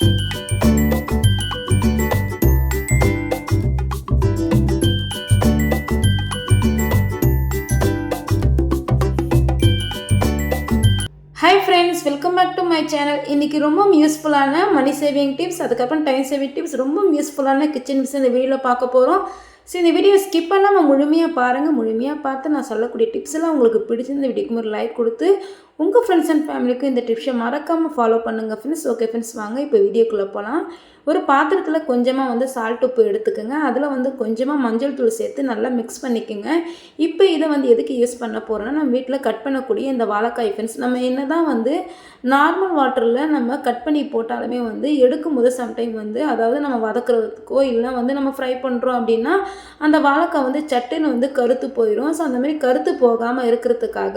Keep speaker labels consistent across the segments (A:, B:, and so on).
A: Hi friends welcome back to my channel இன்றைக்கி ரொம்ப யூஸ்ஃபுல்லான மணி சேவிங் டிப்ஸ் அதுக்கப்புறம் டைம் சேவிங் டிப்ஸ் ரொம்ப யூஸ்ஃபுல்லான கிச்சன் டிப்ஸ் இந்த வீடியோவில் பார்க்க போகிறோம் ஸோ இந்த வீடியோ ஸ்கிப் பண்ணாமல் முழுமையாக பாருங்கள் முழுமையாக பார்த்து நான் சொல்லக்கூடிய டிப்ஸ் எல்லாம் உங்களுக்கு பிடிச்சிருந்த வீடியோக்கு ஒரு லைக் கொடுத்து உங்கள் ஃப்ரெண்ட்ஸ் அண்ட் ஃபேமிலிக்கும் இந்த டிப்ஸை மறக்காமல் ஃபாலோ பண்ணுங்கள் ஃப்ரெண்ட்ஸ் ஓகே ஃப்ரெண்ட்ஸ் வாங்க. இப்போ வீடியோக்குள்ளே போகலாம் ஒரு பாத்திரத்தில் கொஞ்சமாக வந்து சால்ட் உப்பு எடுத்துக்கோங்க. அதில் வந்து கொஞ்சமாக மஞ்சள் தூள் சேர்த்து நல்லா மிக்ஸ் பண்ணிக்கோங்க. இப்போ இதை வந்து எதுக்கு யூஸ் பண்ண போகிறோன்னா நம்ம வீட்டில் கட் பண்ணக்கூடிய இந்த வாழைக்காய் ஃப்ரெண்ட்ஸ் நம்ம என்ன தான் வந்து நார்மல் வாட்டரில் நம்ம கட் பண்ணி போட்டாலுமே வந்து எடுக்கும்போது சம்டைம் வந்து அதாவது நம்ம வதக்குறதுக்கோ இல்லை வந்து நம்ம ஃப்ரை பண்ணுறோம் அப்படின்னா அந்த வாழைக்காய் வந்து சட்டுன்னு வந்து கருத்து போயிடும் ஸோ அந்த மாதிரி கருத்து போகாமல் இருக்கிறதுக்காக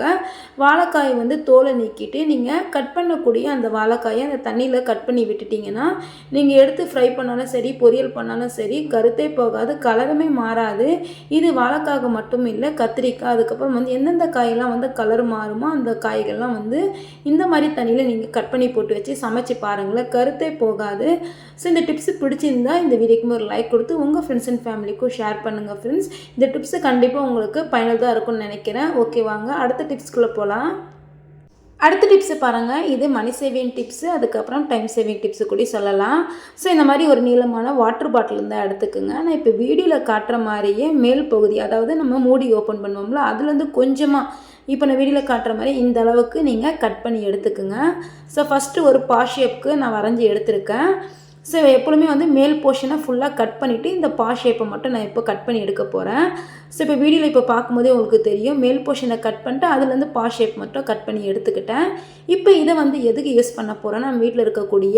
A: வாழைக்காயை வந்து தோலை நீக்கிட்டு நீங்கள் கட் பண்ணக்கூடிய அந்த வாழைக்காயை அந்த தண்ணியில் கட் பண்ணி விட்டுட்டிங்கன்னா நீங்கள் எடுத்து ஃப்ரை பண்ணாலும் சரி பொரியல் பண்ணாலும் சரி கருத்தே போகாது கலருமே மாறாது. இது வாழைக்காக மட்டும் இல்லை கத்திரிக்காய் அதுக்கப்புறம் வந்து எந்தெந்த காயெல்லாம் வந்து கலர் மாறுமோ அந்த காய்கள்லாம் வந்து இந்த மாதிரி தண்ணியில் நீங்கள் கட் பண்ணி போட்டு வச்சு சமைச்சு பாருங்களேன் கருத்தே போகாது. ஸோ இந்த டிப்ஸ் பிடிச்சிருந்தா இந்த வீடியோக்கு ஒரு லைக் கொடுத்து உங்கள் ஃப்ரெண்ட்ஸ் அண்ட் ஃபேமிலிக்கும் ஷேர் ஷேர் பண்ணுங்கள் ஃப்ரெண்ட்ஸ் இந்த டிப்ஸு கண்டிப்பாக உங்களுக்கு பயனுள்ளதாக இருக்கும்னு நினைக்கிறேன். ஓகே வாங்க. அடுத்த டிப்ஸ்குள்ளே போகலாம் அடுத்த டிப்ஸு பாருங்கள் இது மணி சேவிங் டிப்ஸு அதுக்கப்புறம் டைம் சேவிங் டிப்ஸு கூட சொல்லலாம். ஸோ இந்த மாதிரி ஒரு நீளமான வாட்டர் பாட்டில் இருந்தால் எடுத்துக்கோங்க. நான் இப்போ வீடியோவில் காட்டுற மாதிரியே மேல் பகுதி அதாவது நம்ம மூடி ஓப்பன் பண்ணுவோம்ல அதுலேருந்து கொஞ்சமாக இப்போ நான் வீடியோவில் காட்டுற மாதிரி இந்த அளவுக்கு நீங்கள் கட் பண்ணி எடுத்துக்கோங்க. ஸோ ஃபஸ்ட்டு ஒரு பா நான் வரைஞ்சி எடுத்திருக்கேன். ஸோ எப்பொழுதுமே வந்து மேல் போர்ஷனை ஃபுல்லாக கட் பண்ணிவிட்டு இந்த பா ஷேப்பை மட்டும் நான் இப்போ கட் பண்ணி எடுக்க போகிறேன் ஸோ இப்போ வீடியோவில் இப்போ பார்க்கும்போதே உங்களுக்கு தெரியும். மேல் போர்ஷனை கட் பண்ணிட்டு அதுலேருந்து பா ஷேப் மட்டும் கட் பண்ணி எடுத்துக்கிட்டேன். இப்போ இதை வந்து எதுக்கு யூஸ் பண்ண போகிறேன்னா நம்ம வீட்டில் இருக்கக்கூடிய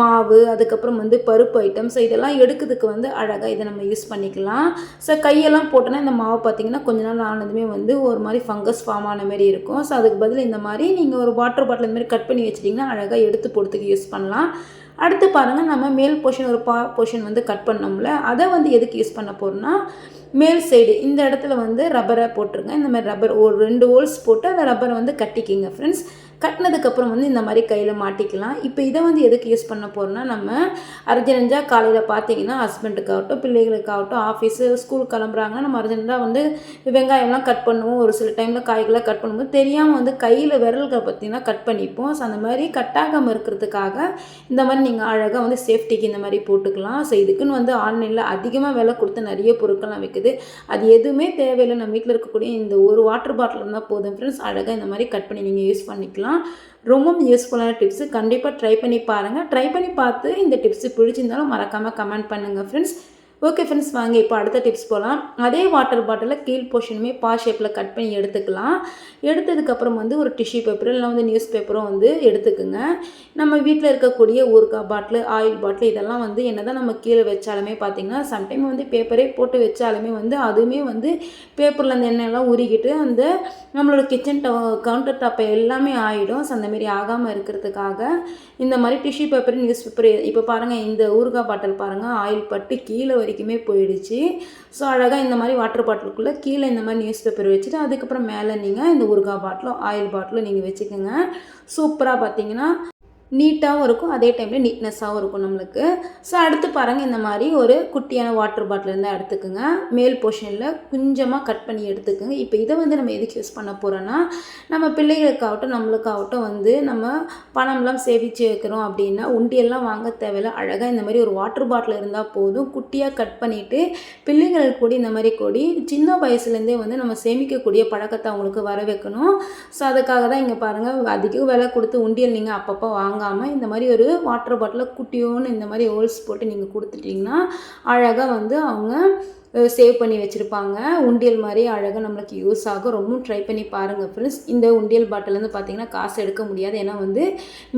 A: மாவு அதுக்கப்புறம் வந்து பருப்பு ஐட்டம்ஸ் இதெல்லாம் எடுக்கிறதுக்கு வந்து அழகாக இதை நம்ம யூஸ் பண்ணிக்கலாம். ஸோ கையெல்லாம் போட்டோன்னா இந்த மாவு பார்த்தீங்கன்னா கொஞ்ச நாள் ஆனதுமே வந்து ஒரு மாதிரி ஃபங்கஸ் ஃபார்ம் ஆன மாதிரி இருக்கும். ஸோ அதுக்கு பதில் இந்த மாதிரி நீங்கள் ஒரு வாட்டர் பாட்டில் இந்த மாதிரி கட் பண்ணி வச்சிட்டிங்கன்னா அழகாக எடுத்து போடுறதுக்கு யூஸ் பண்ணலாம். அடுத்து பாருங்கள் நம்ம மேல் போர்ஷன் ஒரு பா போர்ஷன் வந்து கட் பண்ணோம்ல அதை வந்து எதுக்கு யூஸ் பண்ண போகிறோம்னா மேல் சைடு இந்த இடத்துல வந்து ரப்பரை போட்டுருங்க. இந்த மாதிரி ரப்பர் ஒரு ரெண்டு ஹோல்ஸ் போட்டு அந்த ரப்பரை வந்து கட்டிக்கிங்க ஃப்ரெண்ட்ஸ் கட்டினதுக்கப்புறம் வந்து இந்த மாதிரி கையில் மாட்டிக்கலாம். இப்போ இதை வந்து எதுக்கு யூஸ் பண்ண போகிறோம்னா நம்ம அர்ஜென்ட்டாக காலையில் பார்த்தீங்கன்னா ஹஸ்பண்டுக்காகட்டும் பிள்ளைகளுக்காகட்டும் ஆஃபீஸு ஸ்கூல் கிளம்புறாங்க. நம்ம அர்ஜென்ட்டாக வந்து வெங்காயம்லாம் கட் பண்ணுவோம். ஒரு சில டைமில் காய்களை கட் பண்ணும்போது தெரியாமல் வந்து கையில் விரல்களை பார்த்தீங்கன்னா கட் பண்ணிப்போம். ஸோ அந்த மாதிரி கட்டாகாமல் இருக்கிறதுக்காக இந்த மாதிரி நீங்கள் அழகாக வந்து சேஃப்டிக்கு இந்த மாதிரி போட்டுக்கலாம். ஸோ இதுக்குன்னு வந்து ஆன்லைனில் அதிகமாக விலை கொடுத்து நிறைய பொருட்கள்லாம் விற்குது அது எதுவுமே தேவையில்லை. நம்ம வீட்டில் இருக்கக்கூடிய இந்த ஒரு வாட்டர் பாட்டில் இருந்தால் போதும் ஃப்ரெண்ட்ஸ் அழகாக இந்த மாதிரி கட் பண்ணி நீங்கள் யூஸ் பண்ணிக்கலாம். ரொம்பவும் யூஸ்ஃபுல்லான டிப்ஸு கண்டிப்பாக ட்ரை பண்ணி பாருங்கள் ட்ரை பண்ணி பார்த்து இந்த டிப்ஸு பிடிச்சிருந்தாலும் மறக்காமல் கமெண்ட் பண்ணுங்கள் ஃப்ரெண்ட்ஸ் ஓகே ஃப்ரெண்ட்ஸ் வாங்க இப்போ அடுத்த டிப்ஸ் போகலாம் அதே வாட்டர் பாட்டிலில் கீழ் போர்ஷனுமே பா ஷேப்பில் கட் பண்ணி எடுத்துக்கலாம். எடுத்ததுக்கப்புறம் வந்து ஒரு டிஷ்யூ பேப்பர் இல்லை வந்து நியூஸ் பேப்பரும் வந்து எடுத்துக்குங்க. நம்ம வீட்டில் இருக்கக்கூடிய ஊறுகாய் பாட்டில் ஆயில் பாட்டில் இதெல்லாம் வந்து என்ன தான் நம்ம கீழே வச்சாலுமே பார்த்திங்கன்னா சம்டைம் வந்து பேப்பரே போட்டு வச்சாலுமே வந்து அதுவுமே வந்து பேப்பரில் அந்த எண்ணெயெல்லாம் உருகிட்டு அந்த நம்மளோட கிச்சன் கவுண்டர் டாப்பை எல்லாமே ஆகிடும் ஸோ அந்தமாரி ஆகாமல் இருக்கிறதுக்காக இந்த மாதிரி டிஷ்யூ பேப்பர் நியூஸ் பேப்பர் இப்போ பாருங்கள் இந்த ஊறுகாய் பாட்டில் பாருங்கள் ஆயில் பட்டு கீழே வரைக்குமே போயிடுச்சு. ஸோ அழகாக இந்த மாதிரி வாட்டர் பாட்டிலுக்குள்ளே கீழே இந்த மாதிரி நியூஸ் பேப்பர் வச்சுட்டு அதுக்கப்புறம் மேலே நீங்கள் இந்த ஊறுகாய் பாட்டிலும் ஆயில் பாட்டிலும் நீங்கள் வச்சுக்கோங்க. சூப்பராக பார்த்தீங்கன்னா நீட்டாகவும் இருக்கும் அதே டைமில் நீட்னஸாகவும் இருக்கும் நம்மளுக்கு. ஸோ அடுத்து பாருங்கள் இந்த மாதிரி ஒரு குட்டியான வாட்டர் பாட்டில் இருந்தால் எடுத்துக்கோங்க. மேல் போர்ஷனில் கொஞ்சமாக கட் பண்ணி எடுத்துக்கோங்க. இப்போ இதை வந்து நம்ம எதுக்கு யூஸ் பண்ண போகிறோன்னா நம்ம பிள்ளைகளுக்காகட்டும் நம்மளுக்காகட்டும் வந்து நம்ம பணம்லாம் சேமித்து வைக்கிறோம் அப்படின்னா உண்டியெல்லாம் வாங்க தேவையில்ல. அழகாக இந்த மாதிரி ஒரு வாட்டர் பாட்டில் இருந்தால் போதும். குட்டியாக கட் பண்ணிவிட்டு பிள்ளைங்களுக்கு கூட இந்த மாதிரி கொடி சின்ன வயசுலேருந்தே வந்து நம்ம சேமிக்கக்கூடிய பழக்கத்தை அவங்களுக்கு வர வைக்கணும். ஸோ அதுக்காக தான் இங்கே பாருங்கள் அதிக விலை கொடுத்து உண்டியல் நீங்கள் அப்பப்போ வாங்க வாங்காமல் இந்த மாதிரி ஒரு வாட்டர் பாட்டிலை குட்டியோன்னு இந்த மாதிரி ஹோல்ஸ் போட்டு நீங்கள் கொடுத்துட்டிங்கன்னா அழகாக வந்து அவங்க சேவ் பண்ணி வச்சுருப்பாங்க. உண்டியல் மாதிரி அழகாக நம்மளுக்கு யூஸ் ஆகும். ரொம்ப ட்ரை பண்ணி பாருங்கள் ஃப்ரெண்ட்ஸ் இந்த உண்டியல் பாட்டிலேருந்து பார்த்தீங்கன்னா காசு எடுக்க முடியாது. ஏன்னா வந்து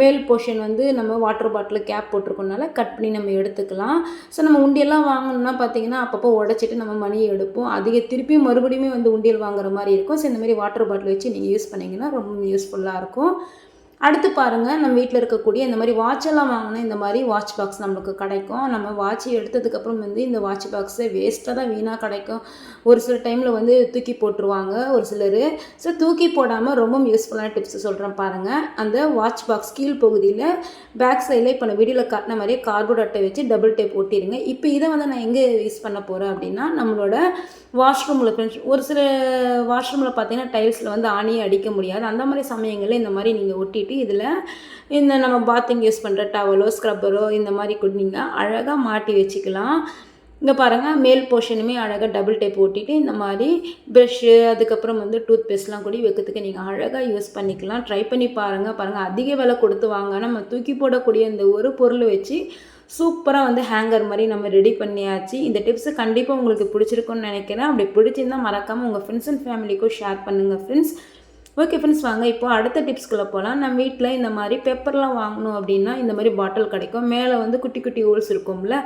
A: மேல் போர்ஷன் வந்து நம்ம வாட்டர் பாட்டில் கேப் போட்டிருக்கனால கட் பண்ணி நம்ம எடுத்துக்கலாம். ஸோ நம்ம உண்டியெல்லாம் வாங்கணும்னா பார்த்தீங்கன்னா அப்பப்போ உடச்சிட்டு நம்ம மணியை எடுப்போம். அதிக திருப்பியும் மறுபடியும் வந்து உண்டியல் வாங்குற மாதிரி இருக்கும். ஸோ இந்த மாதிரி வாட்டர் பாட்டில் வச்சு நீங்கள் யூஸ் பண்ணிங்கன்னா ரொம்ப யூஸ்ஃபுல்லாக இருக்கும். அடுத்து பாருங்கள் நம்ம வீட்டில் இருக்கக்கூடிய இந்த மாதிரி வாட்ச் எல்லாம் வாங்கினா இந்த மாதிரி வாட்ச் பாக்ஸ் நம்மளுக்கு கிடைக்கும். நம்ம வாட்ச் எடுத்ததுக்கப்புறம் வந்து இந்த வாட்ச் பாக்ஸை வேஸ்ட்டாக தான் வீணாக கிடைக்கும். ஒரு சில டைமில் வந்து தூக்கி போட்டுருவாங்க ஒரு சிலர். ஸோ தூக்கி போடாமல் ரொம்ப யூஸ்ஃபுல்லான டிப்ஸ் சொல்கிறேன் பாருங்கள் அந்த வாட்ச் பாக்ஸ் கீழ் பகுதியில் பேக் சைடில் இப்போ நான் வீடியோவில் காட்டின மாதிரியே கார்போர்ட் அட்டை வச்சு டபுள் டேப் ஒட்டிடுங்க இப்போ இதை வந்து நான் எங்கே யூஸ் பண்ண போகிறேன் அப்படின்னா நம்மளோட வாஷ்ரூமில் ஒரு சில வாஷ்ரூமில் பார்த்தீங்கன்னா டைல்ஸில் வந்து ஆணியை அடிக்க முடியாது. அந்த மாதிரி சமயங்களில் இந்த மாதிரி நீங்கள் ஒட்டிட்டு இதில் இந்த நம்ம பாத்திங் யூஸ் பண்ணுற டவலோ ஸ்க்ரப்பரோ இந்த மாதிரி கூட நீங்கள் அழகாக மாட்டி வச்சுக்கலாம். இங்கே பாருங்கள் மேல் போர்ஷனுமே அழகாக டபுள் டேப் ஓட்டிட்டு இந்த மாதிரி ப்ரெஷ்ஷு அதுக்கப்புறம் வந்து டூத் பேஸ்ட்லாம் கூட வைக்கிறதுக்கு நீங்கள் அழகாக யூஸ் பண்ணிக்கலாம். ட்ரை பண்ணி பாருங்கள் பாருங்கள் அதிக விலை கொடுத்து வாங்க நம்ம தூக்கி போடக்கூடிய இந்த ஒரு பொருளை வச்சு சூப்பராக வந்து ஹேங்கர் மாதிரி நம்ம ரெடி பண்ணியாச்சு. இந்த டிப்ஸு கண்டிப்பாக உங்களுக்கு பிடிச்சிருக்குன்னு நினைக்கிறேன். அப்படி பிடிச்சிருந்தால் மறக்காமல் உங்கள் ஃப்ரெண்ட்ஸ் அண்ட் ஃபேமிலிக்கும் ஷேர் பண்ணுங்கள் ஃப்ரெண்ட்ஸ் ஓகே ஃப்ரெண்ட்ஸ் வாங்க. இப்போ அடுத்த டிப்ஸ்குள்ளே போகலாம் நம்ம வீட்டில் இந்த மாதிரி பெப்பர்லாம் வாங்கணும் அப்படின்னா இந்த மாதிரி பாட்டில் கிடைக்கும். மேலே வந்து குட்டி குட்டி ஹோல்ஸ் இருக்கும்ல.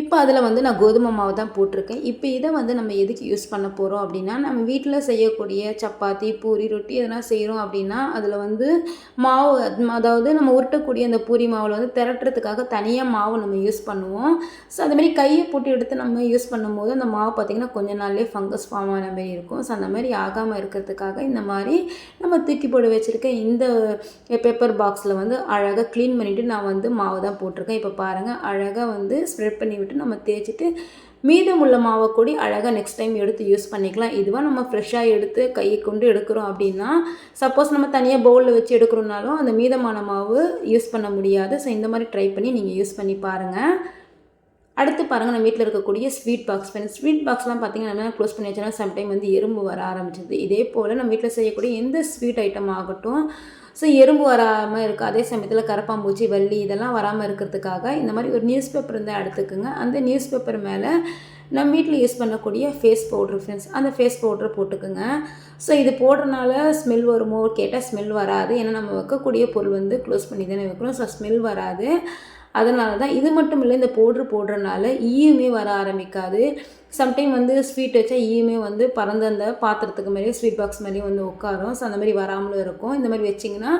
A: இப்போ அதில் வந்து நான் கோதுமை மாவு தான் போட்டிருக்கேன். இப்போ இதை வந்து நம்ம எதுக்கு யூஸ் பண்ண போகிறோம் அப்படின்னா நம்ம வீட்டில் செய்யக்கூடிய சப்பாத்தி பூரி ரொட்டி எதனா செய்கிறோம் அப்படின்னா அதில் வந்து மாவு அதாவது நம்ம உருட்டக்கூடிய அந்த பூரி மாவில் வந்து திரட்டுறதுக்காக தனியாக மாவு நம்ம யூஸ் பண்ணுவோம். ஸோ அதுமாரி கையை போட்டு எடுத்து நம்ம யூஸ் பண்ணும்போது அந்த மாவு பார்த்திங்கன்னா கொஞ்ச நாள்லேயே ஃபங்கஸ் ஃபார்ம் ஆன மாதிரி இருக்கும். ஸோ அந்த மாதிரி ஆகாமல் இருக்கிறதுக்காக இந்த மாதிரி நம்ம தூக்கி போட வச்சுருக்க இந்த பேப்பர் பாக்ஸில் வந்து அழகாக க்ளீன் பண்ணிவிட்டு நான் வந்து மாவு தான் போட்டிருக்கேன். இப்போ பாருங்கள் அழகாக வந்து ஸ்ப்ரெட் பண்ணி விட்டு நம்ம தேய்ச்சிட்டு மீதமுள்ள மாவை கூடி அழகாக நெக்ஸ்ட் டைம் எடுத்து யூஸ் பண்ணிக்கலாம். இதுவாக நம்ம ஃப்ரெஷ்ஷாக எடுத்து கையை கொண்டு எடுக்கிறோம் அப்படின்னா சப்போஸ் நம்ம தனியாக பவுலில் வச்சு எடுக்கிறோம்னாலும் அந்த மீதமான மாவு யூஸ் பண்ண முடியாது. ஸோ இந்த மாதிரி ட்ரை பண்ணி நீங்கள் யூஸ் பண்ணி பாருங்கள் அடுத்து பாருங்கள் நம்ம வீட்டில் இருக்கக்கூடிய ஸ்வீட் பாக்ஸ் ஃப்ரெண்ட்ஸ் ஸ்வீட் பாக்ஸ்லாம் பார்த்தீங்கன்னா நம்ம க்ளோஸ் பண்ணி வச்சோன்னா சம்டைம் வந்து எறும்பு வர ஆரம்பிச்சிது இதே போல் நம்ம வீட்டில் செய்யக்கூடிய எந்த ஸ்வீட் ஐட்டம் ஆகட்டும் ஸோ எறும்பு வராமல் இருக்கும் அதே சமயத்தில் கரப்பாம்பூச்சி வள்ளி இதெல்லாம் வராமல் இருக்கிறதுக்காக இந்த மாதிரி ஒரு நியூஸ் பேப்பர் இருந்தால் எடுத்துக்கோங்க. அந்த நியூஸ் பேப்பர் மேலே நம்ம வீட்டில் யூஸ் பண்ணக்கூடிய ஃபேஸ் பவுட்ரு ஃப்ரெண்ட்ஸ் அந்த ஃபேஸ் பவுட்ரு போட்டுக்குங்க. ஸோ இது போடுறனால ஸ்மெல் வருமோ? கேட்டால் ஸ்மெல் வராது. ஏன்னா நம்ம வைக்கக்கூடிய பொருள் வந்து க்ளோஸ் பண்ணி தானே வைக்கிறோம். ஸோ ஸ்மெல் வராது. அதனால தான் இது மட்டும் இல்லை இந்த பவுட்ரு போடுறனால ஈயுமே வர ஆரம்பிக்காது. சம்டைம் வந்து ஸ்வீட் வச்சா ஈயுமே வந்து பறந்து அந்த பாத்திரத்துக்கு மாதிரியே ஸ்வீட் பாக்ஸ் மாதிரியே வந்து உட்காரும். ஸோ அந்த மாதிரி வராமலும் இருக்கும். இந்த மாதிரி வச்சிங்கன்னா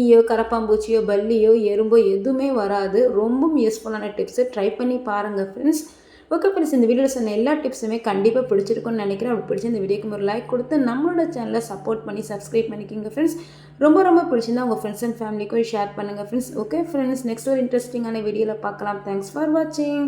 A: ஈயோ கரப்பாம்பூச்சியோ பல்லியோ எறும்போ எதுவுமே வராது. ரொம்பவும் யூஸ்ஃபுல்லான டிப்ஸு ட்ரை பண்ணி பாருங்கள் ஃப்ரெண்ட்ஸ் ஓகே ஃப்ரெண்ட்ஸ் இந்த வீடியோவில் சொன்ன எல்லா டிப்ஸுமே கண்டிப்பாக பிடிச்சிருக்கும்னு நினைக்கிறேன். அப்படி பிடிச்சி இந்த வீடியோக்கு ஒரு லைக் கொடுத்து நம்மளோட சேனலை சப்போர்ட் பண்ணி சப்ஸ்கிரைப் பண்ணிக்கிங்க ஃப்ரெண்ட்ஸ் ரொம்ப ரொம்ப பிடிச்சிருந்தா உங்கள் ஃப்ரெண்ட்ஸ் அண்ட் ஃபேமிலிக்கும் ஷேர் பண்ணுங்கள் ஃப்ரெண்ட்ஸ் ஓகே ஃப்ரெண்ட்ஸ் நெக்ஸ்ட் ஒரு இன்ட்ரெஸ்டிங்கான வீடியோவில் பார்க்கலாம். தேங்க்ஸ் ஃபார் வாட்சிங்